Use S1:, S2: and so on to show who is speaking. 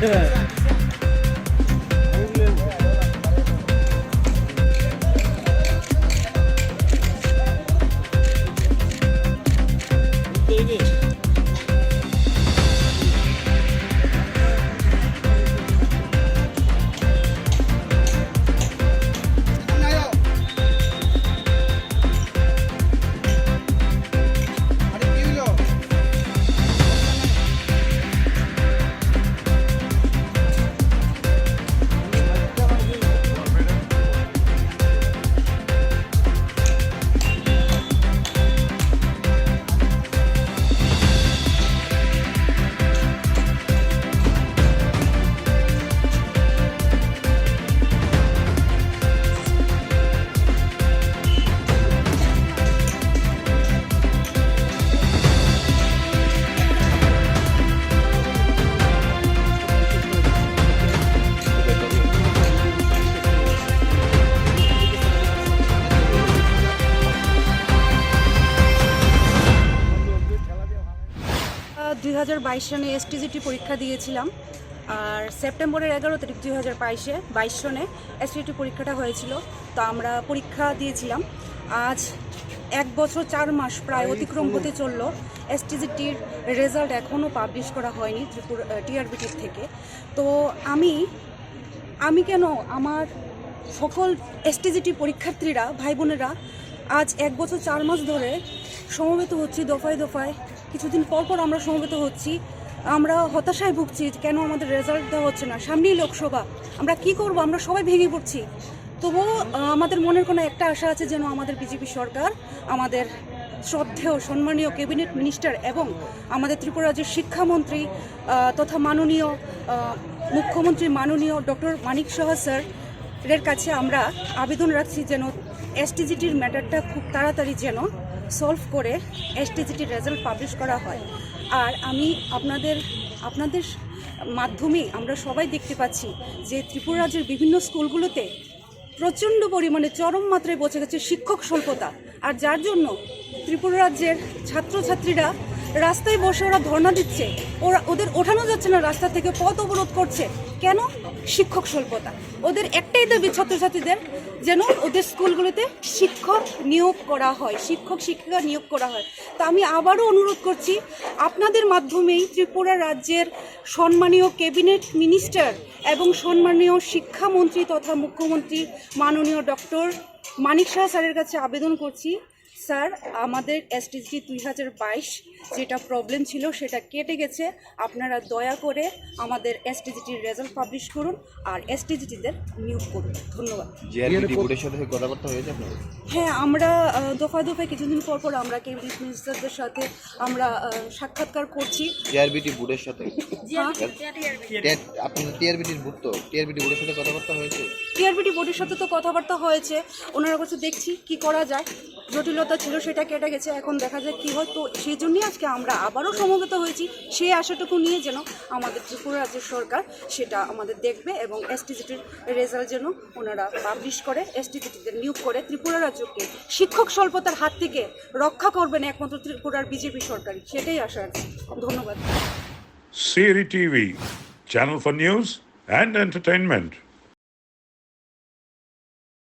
S1: দুই হাজার বাইশ সনে এসটিজিটি পরীক্ষা দিয়েছিলাম। আর সেপ্টেম্বরের এগারো তারিখ দুই হাজার বাইশে বাইশ সনে এসটিজিটি পরীক্ষাটা হয়েছিল। তো আমরা পরীক্ষা দিয়েছিলাম। আজ এক বছর চার মাস প্রায় অতিক্রম হতে চলল। এসটিজিটির রেজাল্ট এখনও পাবলিশ করা হয়নি ত্রিপুরা টিআরবিটির থেকে। তো আমি আমি কেন আমার সকল এসটিজিটি পরীক্ষার্থীরা ভাই বোনেরা আজ এক বছর চার মাস ধরে সমবেত হচ্ছি দফায় দফায়। কিছুদিন পর পর আমরা সমবেত হচ্ছি। আমরা হতাশায় ভুগছি কেন আমাদের রেজাল্ট দেওয়া হচ্ছে না। সামনেই লোকসভা। আমরা কি করব? আমরা সবাই ভেঙে পড়ছি। তবুও আমাদের মনের কোনো একটা আশা আছে যেন আমাদের বিজেপি সরকার, আমাদের শ্রদ্ধেয়, সম্মানীয় ক্যাবিনেট মিনিস্টার এবং আমাদের ত্রিপুরা রাজ্যের শিক্ষামন্ত্রী তথা মাননীয় মুখ্যমন্ত্রী মাননীয় ডক্টর মানিক সাহা স্যার এর কাছে আমরা আবেদন রাখছি যেন এসটিজিটির ম্যাটারটা খুব তাড়াতাড়ি যেন সলভ করে এসটিজিটির রেজাল্ট পাবলিশ করা হয়। আর আমি আপনাদের আপনাদের মাধ্যমে আমরা সবাই দেখতে পাচ্ছি যে ত্রিপুরা রাজ্যের বিভিন্ন স্কুলগুলোতে প্রচণ্ড পরিমাণে চরম মাত্রায় বসে গেছে শিক্ষক স্বল্পতা। আর যার জন্য ত্রিপুরা রাজ্যের ছাত্রছাত্রীরা রাস্তায় বসে ওরা ধর্ণা দিচ্ছে। ওরা, ওদের ওঠানো যাচ্ছে না রাস্তা থেকে, পথ অবরোধ করছে। কেন? শিক্ষক স্বল্পতা। ওদের একটাই দাবি ছাত্রছাত্রীদের যেন ওদের স্কুলগুলোতে শিক্ষক নিয়োগ করা হয়, শিক্ষক শিক্ষিকা নিয়োগ করা হয়। তা আমি আবারও অনুরোধ করছি, আপনাদের মাধ্যমেই ত্রিপুরা রাজ্যের সম্মানীয় ক্যাবিনেট মিনিস্টার এবং সম্মানীয় শিক্ষামন্ত্রী তথা মুখ্যমন্ত্রী মাননীয় ডক্টর মানিক শাহ স্যারের কাছে আবেদন করছি। স্যার আমাদের এসটিজি দুই হাজার বাইশ যেটা প্রবলেম ছিল সেটা কেটে গেছে। আপনারা দয়া করে আমাদের এসটিজিটির রেজাল্ট পাবলিশ করুন আর এসটিজিটিদের নিয়োগ করুন। ধন্যবাদ।
S2: সাথে কথাবার্তা হয়েছে আপনাদের?
S1: হ্যাঁ আমরা আহ, দফায় দফায় কিছুদিন পর পর আমরা ক্যাবিনেট মিনিস্টারদের সাথে আমরা সাক্ষাৎকার করছি।
S2: জিআরবিটি বোর্ডের সাথে?
S1: হ্যাঁ
S2: টিআরবিটির বুথ তো টিআরবিটি বোর্ডের সাথে কথাবার্তা হয়েছে?
S1: টিআরবিটি বোর্ডের সাথে তো কথাবার্তা হয়েছে। ওনারা কাছে দেখছি কি করা যায়? জটিলতা ছিল, সেটা কেটে গেছে। এখন দেখা যায় কি হয়। তো সেই জন্যই আজকে আমরা আবারও সমবেত হয়েছি। সেই আশাটুকু নিয়ে যেন আমাদের ত্রিপুরা রাজ্যের সরকার সেটা আমাদের দেখবে এবং এসটিজিটির রেজাল্ট যেন ওনারা পাবলিশ করে এসটিজিটিদের নিয়োগ করে, ত্রিপুরা রাজ্যকে শিক্ষক স্বল্পতার হাত থেকে রক্ষা করবেন একমাত্র ত্রিপুরার বিজেপি সরকার সেটাই আশা রাখছি ধন্যবাদ।
S3: Siri TV channel for news and entertainment.